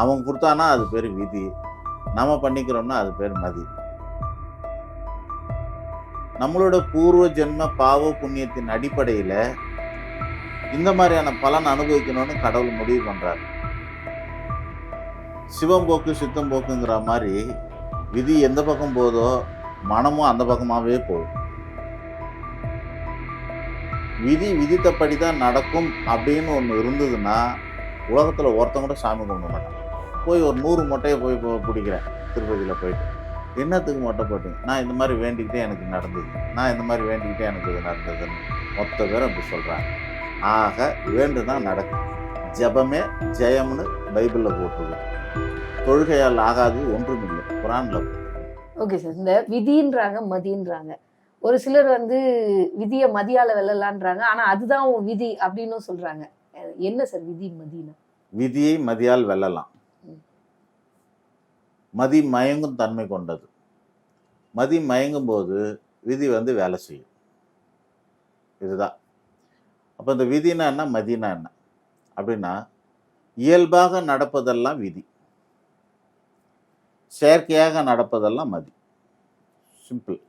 அவன் கொடுத்தானா அது பேர் விதி. நம்ம பண்ணிக்கிறோம்னா அது பேர் மதி. நம்மளோட பூர்வ ஜென்ம பாவ புண்ணியத்தின் அடிப்படையில் இந்த மாதிரியான பலன் அனுபவிக்கணும்னு கடவுள் முடிவு பண்ணுறார் சிவம்போக்கு சித்தம்போக்குங்கிற மாதிரி விதி எந்த பக்கம் போதோ மனமும் அந்த பக்கமாகவே போகும். விதி விதித்தபடி தான் நடக்கும் அப்படின்னு ஒன்று இருந்ததுன்னா உலகத்தில் ஒருத்தன் கூட சாமி கும்பிட மாட்டான். போய் ஒரு நூறு மொட்டையை போய் பிடிக்கிறேன். திருப்பதியில் போயிட்டு. என்னத்துக்கு மொட்டை போட்டீங்க? நான் இந்த மாதிரி வேண்டிக்கிட்டே எனக்கு நடந்தது. நான் இந்த மாதிரி வேண்டிக்கிட்டே எனக்கு இது நடந்ததுன்னு மொத்த பேர் அப்படி சொல்கிறாங்க ஆக வேண்டுனா நடக்கும். ஜெபமே ஜெயம்னு பைபிளில் போட்டுருக்கு. தொழுகையால் ஆகாது ஒன்றுமில்லை குரானில் ஓகே சார் இந்த விதின்றாங்க மதின்றாங்க. ஒரு சிலர் வந்து விதியை மதியால வெல்லலான்றாங்க. ஆனா அதுதான் விதி அப்படின்னு சொல்றாங்க. அஹ் என்ன சார் விதி மதினா? விதியை மதியால் வெல்லலாம். மதி மயங்கும் தன்மை கொண்டது. மதி மயங்கும் போது விதி வந்து வேலை செய்யும். இதுதான். அப்போ இந்த விதினா என்ன? மதினா என்ன? அப்படின்னா இயல்பாக நடப்பதெல்லாம் விதி. செயற்கையாக நடப்பதெல்லாம் மதி. சிம்பிள்.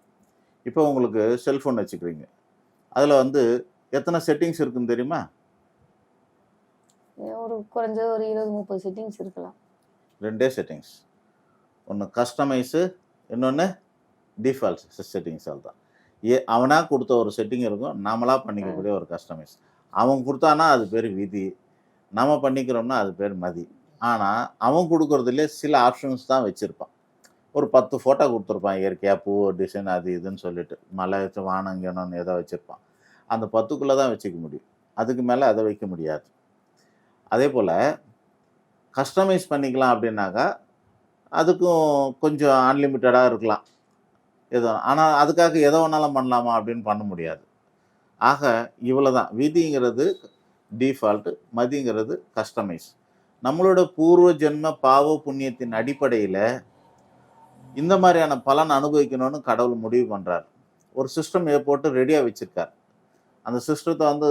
இப்போ உங்களுக்கு செல்ஃபோன் வச்சுக்கிறீங்க. அதில் வந்து எத்தனை செட்டிங்ஸ் இருக்குன்னு தெரியுமா? ஒரு குறைஞ்சது ஒரு இருபது முப்பது செட்டிங்ஸ் இருக்கலாம். ரெண்டே செட்டிங்ஸ் ஒன்று கஸ்டமைஸு இன்னொன்று டிஃபால்ட் செட்டிங்ஸ் தான். ஏ அவனாக கொடுத்த ஒரு செட்டிங் இருக்கும் நாமளாக பண்ணிக்கக்கூடிய ஒரு கஸ்டமைஸ் அவன் கொடுத்தானா அது பேர் விதி. நம்ம பண்ணிக்கிறோம்னா அது பேர் மதி. ஆனால் அவன் கொடுக்குறதுலே சில ஆப்ஷன்ஸ் தான் வச்சுருப்பான். ஒரு பத்து ஃபோட்டோ கொடுத்துருப்பான் இயற்கையாக பூ டிசைன் அது இதுன்னு சொல்லிட்டு. மலை வச்சு வானங்கணும்னு ஏதோ வச்சுருப்பான். அந்த பத்துக்குள்ளே தான் வச்சுக்க முடியும். அதுக்கு மேலே அதை வைக்க முடியாது. அதே போல் கஸ்டமைஸ் பண்ணிக்கலாம் அப்படின்னாக்கா அதுக்கும் கொஞ்சம் அன்லிமிட்டடாக இருக்கலாம். ஏதோ ஆனால் அதுக்காக எதை வேணாலும் பண்ணலாமா அப்படின்னு பண்ண முடியாது. ஆக இவ்வளோ தான் விதிங்கிறது டிஃபால்ட்டு மதிங்கிறது கஸ்டமைஸ் நம்மளோட பூர்வ ஜென்ம பாவ புண்ணியத்தின் அடிப்படையில் இந்த மாதிரியான பலன் அனுபவிக்கணும்னு கடவுள் முடிவு பண்ணுறார் ஒரு சிஸ்டம் போட்டு ரெடியாக வச்சுருக்கார். அந்த சிஸ்டத்தை வந்து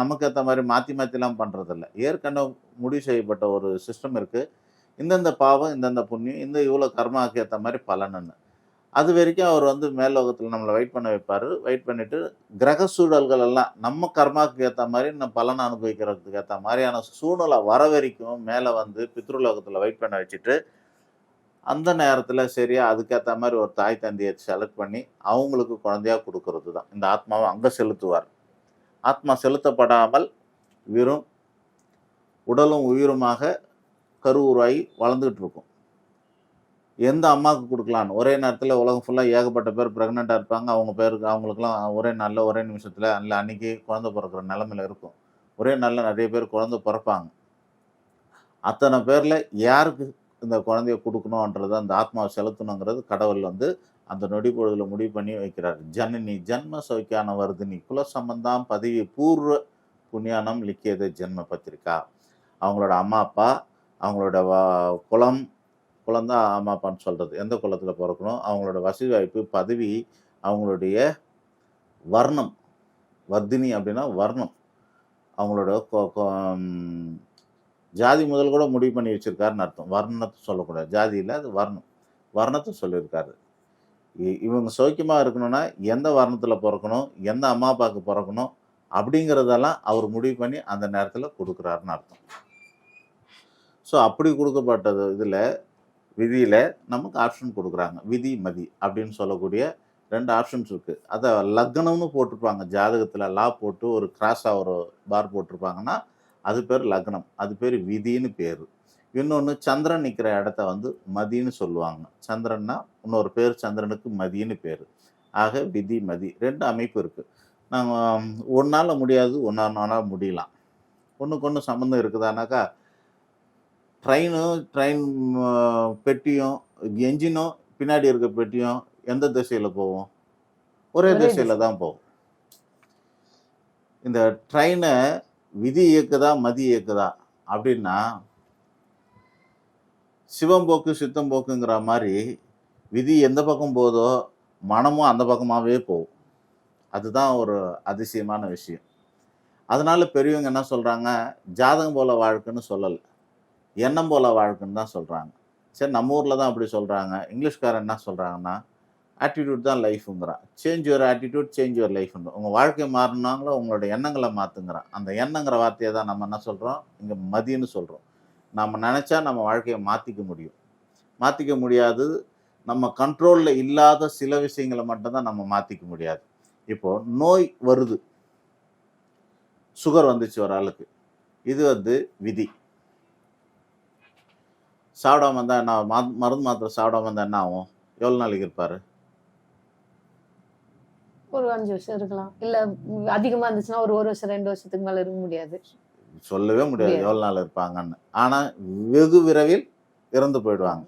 நமக்கு ஏற்ற மாதிரி மாற்றி மாற்றிலாம் பண்ணுறதில்ல ஏற்கனவே முடிவு செய்யப்பட்ட ஒரு சிஸ்டம் இருக்குது இந்தந்த பாவம் இந்தந்த புண்ணியம் இந்த இவ்வளோ கர்மாவுக்கு ஏற்ற மாதிரி பலனுன்னு. அது வரைக்கும் அவர் வந்து மேல்லோகத்தில் நம்மளை வெயிட் பண்ண வைப்பார். வெயிட் பண்ணிவிட்டு கிரக சூழல்கள் எல்லாம் நம்ம கர்மாவுக்கு ஏற்ற மாதிரி நம்ம பலனை அனுபவிக்கிறதுக்கு ஏற்ற மாதிரியான சூழ்நிலை வர வரைக்கும் மேலே வந்து பித்ருலோகத்தில் வெயிட் பண்ண வச்சுட்டு அந்த நேரத்தில் சரியா அதுக்கேற்ற மாதிரி ஒரு தாய் தந்தையை செலக்ட் பண்ணி அவங்களுக்கு குழந்தையா கொடுக்கறது தான் இந்த ஆத்மாவை அங்கே செலுத்துவார். ஆத்மா செலுத்தப்படாமல் வெறும் உடலும் உயிருமாக கருவுருவாகி வளர்ந்துக்கிட்டு இருக்கும் எந்த அம்மாவுக்கு கொடுக்கலான்னு? ஒரே நேரத்தில் உலகம் ஃபுல்லாக ஏகப்பட்ட பேர் ப்ரெக்னெண்ட்டாக இருப்பாங்க. அவங்க பேருக்கு அவங்களுக்குலாம் ஒரே நாளில் ஒரே நிமிஷத்தில் இல்லை அன்னைக்கு குழந்தை பிறக்கிற நிலமையில இருக்கும். ஒரே நாளில் நிறைய பேர் குழந்தை பிறப்பாங்க. அத்தனை பேரில் யாருக்கு இந்த குழந்தைய கொடுக்கணுன்றது அந்த ஆத்மாவை செலுத்தணுங்கிறது கடவுள் வந்து அந்த நொடி பொழுதில் முடிவு பண்ணி வைக்கிறார். ஜனனி ஜன்ம சௌக்கியான வருதினி குல சம்பந்தாம் பதவி பூர்வ புண்ணியானம் லிக்கியது ஜென்ம பத்திரிக்கா. அவங்களோட அம்மா அப்பா அவங்களோட வா குலம் குலம் தான் அம்மா அப்பான்னு சொல்கிறது எந்த குலத்தில் பிறக்கணும்? அவங்களோட வசதி வாய்ப்பு பதவி அவங்களுடைய வர்ணம். வர்தினி அப்படின்னா வர்ணம். அவங்களோட கொ- கொ- ஜாதி முதல் கூட முடிவு பண்ணி வச்சிருக்காருன்னு அர்த்தம். வர்ணத்தை சொல்லக்கூடாது. ஜாதி இல்லை அது வர்ணம். வர்ணத்தை சொல்லியிருக்காரு. இ- இவங்க சௌக்கியமாக இருக்கணும்னா எந்த வர்ணத்தில் பிறக்கணும்? எந்த அம்மா அப்பாவுக்கு பிறக்கணும்? அப்படிங்கிறதெல்லாம் அவர் முடிவு பண்ணி அந்த நேரத்தில் கொடுக்குறாருன்னு அர்த்தம். ஸோ அப்படி கொடுக்கப்பட்டது இதில் விதியில் நமக்கு ஆப்ஷன் கொடுக்குறாங்க. விதி மதி அப்படின்னு சொல்லக்கூடிய ரெண்டு ஆப்ஷன்ஸ் இருக்குது அதை லக்னம்னு போட்டிருப்பாங்க. ஜாதகத்தில் லா போட்டு ஒரு கிராஸாக ஒரு பார் போட்டிருப்பாங்கன்னா அது பேர் லக்னம். அது பேர் விதின்னு பேர். இன்னொன்று சந்திரன் நிற்கிற இடத்த வந்து மதின்னு சொல்லுவாங்க. சந்திரன்னா இன்னொரு பேர் சந்திரனுக்கு மதின்னு பேர். ஆக விதி மதி ரெண்டு அமைப்பு இருக்குது நாங்கள் ஒன்றால் முடியாது ஒன்றால் முடியலாம். ஒன்றுக்கு ஒன்று சம்மந்தம் இருக்குதானாக்கா ட்ரெயினும் ட்ரெயின் பெட்டியும் என்ஜினும் பின்னாடி இருக்க பெட்டியும் எந்த திசையில் போகும்? ஒரே ஒரே திசையில் தான் போகும். இந்த ட்ரெயினை விதி இயக்குதா மதி இயக்குதா? அப்படின்னா சிவம்போக்கு சித்தம்போக்குங்கிற மாதிரி விதி எந்த பக்கம் போதோ மனமும் அந்த பக்கமாகவே போகும். அதுதான் ஒரு அதிசயமான விஷயம். அதனால பெரியவங்க என்ன சொல்கிறாங்க ஜாதகம் போல வாழ்க்கைன்னு சொல்லலை. எண்ணம் போல வாழ்க்கைன்னு தான் சொல்கிறாங்க சரி நம்ம ஊரில் தான் அப்படி சொல்கிறாங்க இங்கிலீஷ்காரன் என்ன சொல்கிறாங்கன்னா ஆட்டிடியூட் தான் லைஃபுங்கிறான் change your attitude change your லைஃப்னு உங்கள் வாழ்க்கை மாறினாங்களோ உங்களோட எண்ணங்களை மாற்றுங்கிறான் அந்த எண்ணங்கிற வார்த்தையை தான் நம்ம என்ன சொல்கிறோம் இங்கே மதின்னு சொல்கிறோம் நம்ம நினச்சா நம்ம வாழ்க்கையை மாற்றிக்க முடியும். மாற்றிக்க முடியாது. நம்ம கண்ட்ரோலில் இல்லாத சில விஷயங்களை மட்டும்தான் நம்ம மாற்றிக்க முடியாது. இப்போது நோய் வருது. சுகர் வந்துச்சு ஒரு ஆளுக்கு. இது வந்து விதி. சாப்பிடாம இருந்தால் என்ன? மா- மருந்து மாத்திரை சாப்பிடாம இருந்தால் என்ன ஆகும்? எவ்வளோ நாளைக்கு இருப்பார்? ஒரு அஞ்சு வருஷம் இருக்கலாம். இல்ல ம், அதிகமா இருந்துச்சுன்னா ஒரு ஒரு வருஷம் ரெண்டு வருஷத்துக்கு மேல இருக்க முடியாது. சொல்லவே முடியாது. எவ்வளோ நாள் இருப்பாங்கன்னு. ஆனால் வெகு விரைவில் இறந்து போயிடுவாங்க.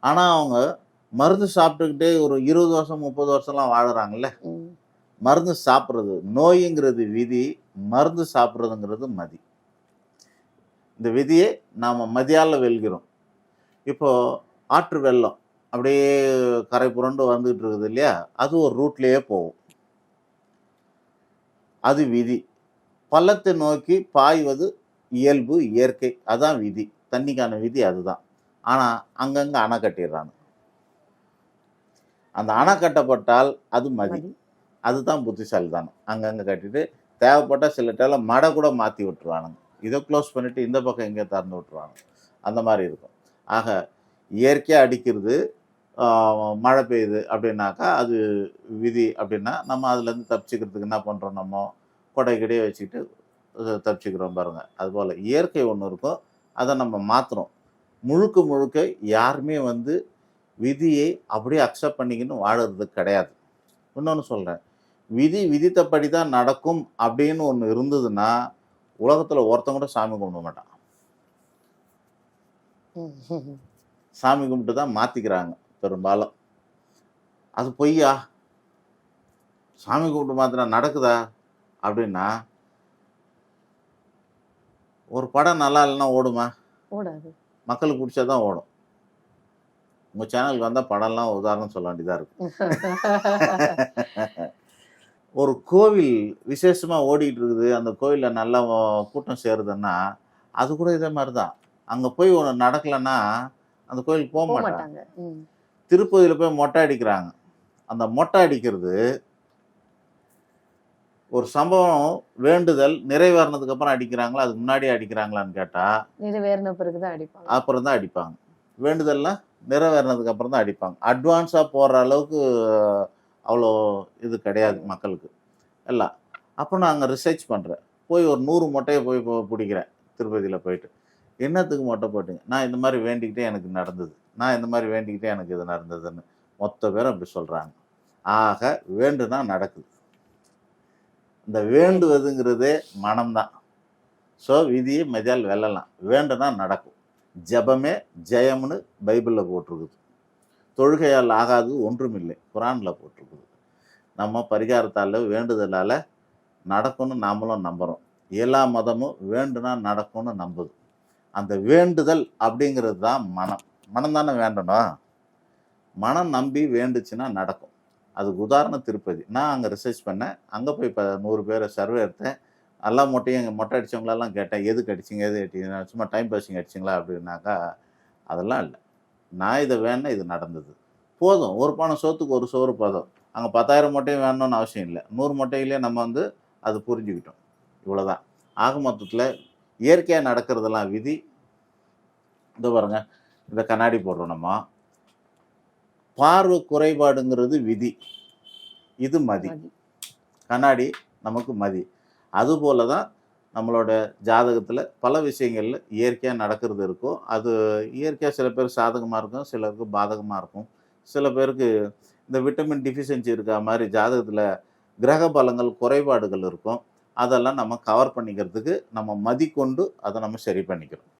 ஆனால் அவங்க மருந்து சாப்பிட்டுக்கிட்டே ஒரு இருபது வருஷம் முப்பது வருஷம்லாம் வாழுறாங்கல்ல. மருந்து சாப்பிட்றது நோய்ங்கிறது விதி மருந்து சாப்பிட்றதுங்கிறது மதி. இந்த விதியை நாம் மதியால் வெல்கிறோம். இப்போ ஆற்று வெள்ளம் அப்படியே கரை புரண்டு வந்துகிட்டு இருக்குது இல்லையா? அது ஒரு ரூட்லேயே போகும். அது விதி. பள்ளத்தை நோக்கி பாய்வது இயல்பு இயற்கை. அதான் விதி. தண்ணிக்கான விதி அதுதான். ஆனால் அங்கங்கே அணை கட்டிடுறாங்க. அந்த அணை கட்டப்பட்டால் அது மதி. அதுதான் புத்திசாலிதானம் அங்கங்கே கட்டிட்டு தேவைப்பட்டால் சில டைம்ல மடை கூட மாற்றி விட்டுருவானுங்க. இதை க்ளோஸ் பண்ணிவிட்டு இந்த பக்கம் எங்கேயோ திறந்து விட்டுருவாங்க அந்த மாதிரி இருக்கும். ஆக இயற்கையாக அடிக்கிறது மழை பெய்யுது அப்படின்னாக்கா அது விதி அப்படின்னா நம்ம அதுலேருந்து தப்பிச்சுக்கிறதுக்கு என்ன பண்ணுறோம் நம்ம? கொடை கிடையே வச்சுக்கிட்டு தப்பிச்சுக்கிறோம் பாருங்கள் அதுபோல் இயற்கை ஒன்று இருக்கும். அதை நம்ம மாற்றுறோம் முழுக்க முழுக்க யாருமே வந்து விதியை அப்படியே அக்செப்ட் பண்ணிக்கின்னு வாழறது கிடையாது. இன்னொன்று சொல்கிறேன் விதி விதித்தபடி தான் நடக்கும் அப்படின்னு ஒன்று இருந்ததுன்னா உலகத்தில் ஒருத்தன் கூட சாமி கும்பிட மாட்டான். சாமி கும்பிட்டு தான் மாற்றிக்கிறாங்க பெரும்பாலும். அது பொய்யா? சாமி கும்பிட்டு மாத்திரம் நடக்குதா? அப்படின்னா ஒரு படம் நல்லா இல்லைன்னா ஓடுமா? ஓடாது. மக்களுக்கு பிடிச்சா தான் ஓடும். உங்கள் சேனலுக்கு வந்தால் படம்லாம் உதாரணம் சொல்ல வேண்டியதாக இருக்கும் ஒரு கோவில் விசேஷமாக ஓடிட்டு இருக்குது அந்த கோவிலில் நல்லா கூட்டம் சேருதுன்னா அது கூட இதே மாதிரி தான் அங்கே போய் ஒன்று நடக்கலைன்னா அந்த கோயிலுக்கு போக மாட்டாங்க. திருப்பதியில் போய் மொட்டை அடிக்கிறாங்க. அந்த மொட்டை அடிக்கிறது ஒரு சம்பவம் வேண்டுதல் நிறைவேறினதுக்கு அப்புறம் அடிக்கிறாங்களா? அதுக்கு முன்னாடியே அடிக்கிறாங்களான்னு கேட்டால் நிறைவேறின பிறகுதான் அடிப்பாங்க. அப்புறம் தான் அடிப்பாங்க. வேண்டுதல்லாம் நிறைவேறினதுக்கு அப்புறம் தான் அடிப்பாங்க. அட்வான்ஸாக போடுற அளவுக்கு அவ்வளோ இது கிடையாது மக்களுக்கு. எல்லாம். அப்போ நான் அங்கே ரிசர்ச் பண்ணுறேன் போய் ஒரு நூறு மொட்டையை போய் பிடிக்கிறேன் திருப்பதியில் போயிட்டு. என்னத்துக்கு மொட்டை போட்டீங்க? நான் இந்த மாதிரி வேண்டிக்கிட்டே எனக்கு நடந்தது. நான் இந்த மாதிரி வேண்டிக்கிட்டே எனக்கு இது நடந்ததுன்னு மொத்த பேரும் அப்படி சொல்கிறாங்க ஆக வேண்டுனா நடக்குது. இந்த வேண்டுவதுங்கிறதே மனம்தான். ஸோ விதியை மெஜால் வெல்லலாம். வேண்டுனா நடக்கும். ஜெபமே ஜெயம்னு பைபிளில் போட்டிருக்குது. தொழுகையால் ஆகாது ஒன்றுமில்லை. குரானில் போட்டிருக்குது. நம்ம பரிகாரத்தால் வேண்டுதலால் நடக்கும்னு நாமளும் நம்புகிறோம் எல்லா மதமும் வேண்டுனா நடக்கும்னு நம்புது. அந்த வேண்டுதல் அப்படிங்கிறது தான் மனம். மனம் தானே வேண்டணும். மனம் நம்பி வேண்டுச்சுன்னா நடக்கும். அதுக்கு உதாரணம் திருப்பதி. நான் அங்கே ரிசர்ச் பண்ணேன். அங்கே போய் இப்போ நூறு பேரை சர்வே எடுத்தேன். எல்லா மொட்டையும் எங்கள் மொட்டை அடித்தவங்களெல்லாம் கேட்டேன். எதுக்கு அடிச்சிங்க? எது அடிச்சிங்க சும்மா டைம் பாஸிங் அடிச்சிங்களா? அப்படின்னாக்கா அதெல்லாம் இல்லை. நான் இதை வேணா இது நடந்தது. போதும். ஒரு பணம் சோத்துக்கு ஒரு சோறு போதும். அங்கே பத்தாயிரம் மொட்டையும் வேணும்னு அவசியம் இல்லை. நூறு மொட்டையிலே நம்ம வந்து அது புரிஞ்சுக்கிட்டோம். இவ்வளோதான் ஆக மொத்தத்தில் இயற்கையாக நடக்கிறதெல்லாம் விதி. இந்த பாருங்க இந்த கண்ணாடி போடுறோம் நம்ம. பார்வை குறைபாடுங்கிறது விதி. இது மதி. மதி. கண்ணாடி நமக்கு மதி. அதுபோல தான் நம்மளோட ஜாதகத்தில் பல விஷயங்களில் இயற்கையாக நடக்கிறது இருக்கும் அது இயற்கையாக சில பேர் சாதகமாக இருக்கும் சிலருக்கு பாதகமாக இருக்கும். சில பேருக்கு இந்த விட்டமின் டிஃபிஷியன்சி இருக்க மாதிரி ஜாதகத்தில் கிரக பலங்கள் குறைபாடுகள் இருக்கும். அதெல்லாம் நம்ம கவர் பண்ணிக்கிறதுக்கு நம்ம மதிக்கொண்டு அதை நம்ம சரி பண்ணிக்கிறோம்.